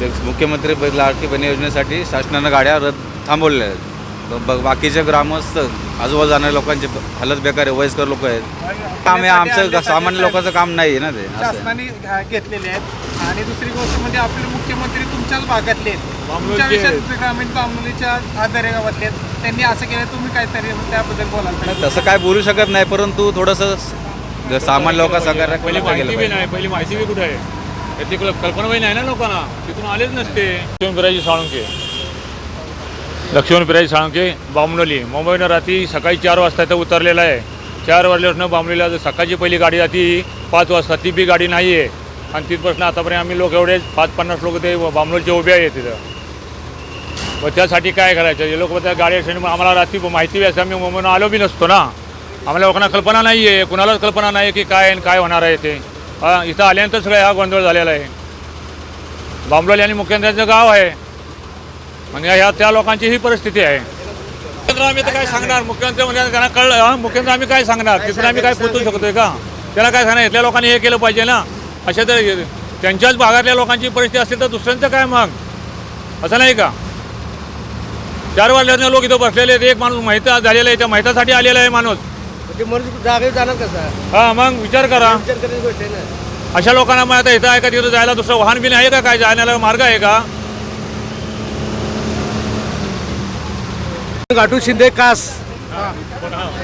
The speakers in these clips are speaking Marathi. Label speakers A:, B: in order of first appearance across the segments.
A: ते मुख्यमंत्री लाडकी बहिणी योजनेसाठी शासनानं गाड्या रद्द थांबवलेल्या आहेत. तर ब- बाकीचे ग्रामस्थ आजूबाजू जाणाऱ्या लोकांचे हालत बेकार आहे वयस्कर लोक आहेत. काम हे आमचं सामान्य लोकांचं काम नाही आहे ना ते असं.
B: शासनाने घा- घेतलेले आहेत. आणि दुसरी गोष्ट म्हणजे आपले मुख्यमंत्री तुमच्याच भागातले आहेत. तुमच्या ग्रामीण बांबोलीच्या आधारे गावातले आहेत. त्यांनी असं केलं तुम्ही काहीतरी त्याबद्दल पाहिजे
A: तसं काय बोलू शकत नाही परंतु थोडंसं सामान्य लोकांचा
C: पहिली माहिती बी
A: पाहिजे.
C: नाही पहिली माहिती बी कुठे आहे? याची कल- कल्पना वही नाही ना लोकांना तिथून आलेच नसते। लक्ष्मण पिराजी साळुंके। लक्ष्मण पिराजी साळुंके बामणोली मुंबईनं रात्री सकाळी चार वाजता इथं उतरलेला आहे. चार वाजल्यापासून बामणोलीला सकाळची पहिली गाडी जाती पाच वाजता ती बी गाडी नाही आहे आणि तिथपासून आतापर्यंत आम्ही लोक एवढे पाच पन्नास लोक ते बामणोलीचे उभे आहेत तिथं मग त्यासाठी काय करायचं? हे लोक त्या गाडी असल्याने मग आम्हाला रात्री माहिती बी असते आम्ही मुंबईनं आलो बी नसतो ना. आम्हाला लोकांना कल्पना नाही आहे कुणालाच कल्पना नाही आहे की काय आणि काय होणार आहे ते. हा इथं आल्यानंतर सगळं हा गोंधळ झालेला आहे. बांबलोली आणि मुख्यमंत्र्यांचं गाव आहे. म्हणजे ह्या त्या लोकांची ही परिस्थिती आहे. मुख्यमंत्री आम्ही तर काय सांगणार? मुख्यमंत्री म्हणजे त्यांना कळलं. हा मुख्यमंत्री आम्ही काय सांगणार? तिथून आम्ही काय पोचू शकतोय का? त्याला काय सांगणार? इथल्या लोकांनी हे केलं पाहिजे ना. अशा तर त्यांच्याच भागातल्या लोकांची परिस्थिती असेल तर दुसऱ्यांचं काय मग? असं नाही का? चार वाजल्याने लोक इथं बसलेले आहेत. एक माणूस माहिती झालेला आहे. त्या माहितासाठी आलेला आहे माणूस.
B: ते जाणार कसा?
C: हा मग विचार करा.
B: विचार करायची गोष्ट आहे ना.
C: अशा लोकांना मग आता इथं आहे का तिथं जायला दुसरं वाहन बिन आहे का काय? जाण्याला मार्ग आहे का?
B: गाठू शिंदे कास.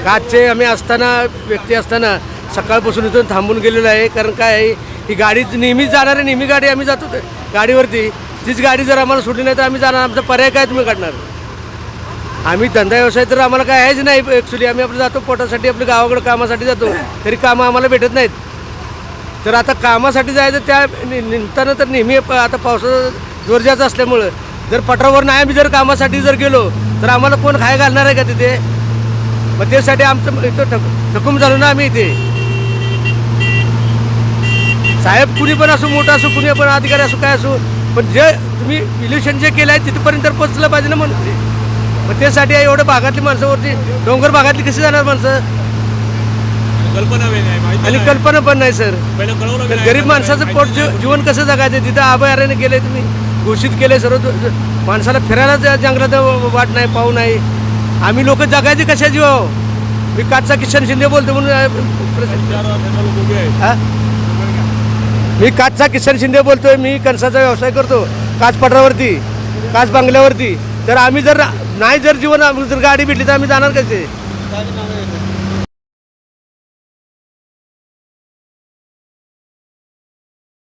B: कासचे आम्ही असताना व्यक्ती असताना सकाळपासून इथून थांबून गेलेलो आहे. कारण काय आहे ही गाडी नेहमीच जाणार आहे नेहमी गाडी आम्ही जातो गाडीवरती. तीच गाडी जर आम्हाला सुटली नाही तर आम्ही जाणार आमचा पर्याय काय तुम्ही काढणार? आम्ही धंदा व्यवसाय तर आम्हाला काय आहेच नाही ॲक्च्युली आम्ही आपलं जातो पोटासाठी आपल्या गावाकडे कामासाठी जातो. तरी कामं आम्हाला भेटत नाहीत. तर आता कामासाठी जायचं त्या नि- निमित्तानं तर नेहमी प- आता पावसाचा जोर जास्त असल्यामुळं. जर पठारावर नाही आम्ही जर कामासाठी जर गेलो तर आम्हाला कोण खाय घालणार आहे का तिथे? मग त्यासाठी आमचं इथं ठक ठकूम झालो ना आम्ही इथे. साहेब कुणी पण असो मोठा असो कुणी पण अधिकारी असो काय असो पण जे तुम्ही इलेक्शन जे केलं आहे तिथपर्यंत तर पोचलं पाहिजे ना म्हणून. मग त्यासाठी एवढं भागातली माणसावरती डोंगर भागातली कशी जाणार माणसं?
C: कल्पना
B: आणि. कल्पना पण नाही सर. गरीब माणसाचं पोट जीव- जीवन कसं जगायचं? तिथं अभयारण्य गेले तुम्ही. घोषित केले सर्व. माणसाला फिरायला जंगलात वाट नाही पाहू नाही. आम्ही लोक जगायचे कशा जीव मी काटचा किशन शिंदे बोलतो म्हणून. हा? मी काचचा किशन शिंदे बोलतोय मी कणसाचा व्यवसाय करतो. काच पठारावरती काच बांगल्यावरती. तर आम्ही जर नाही जर जीवन आम्हाला जर गाडी भेटली तर आम्ही जाणार कसे?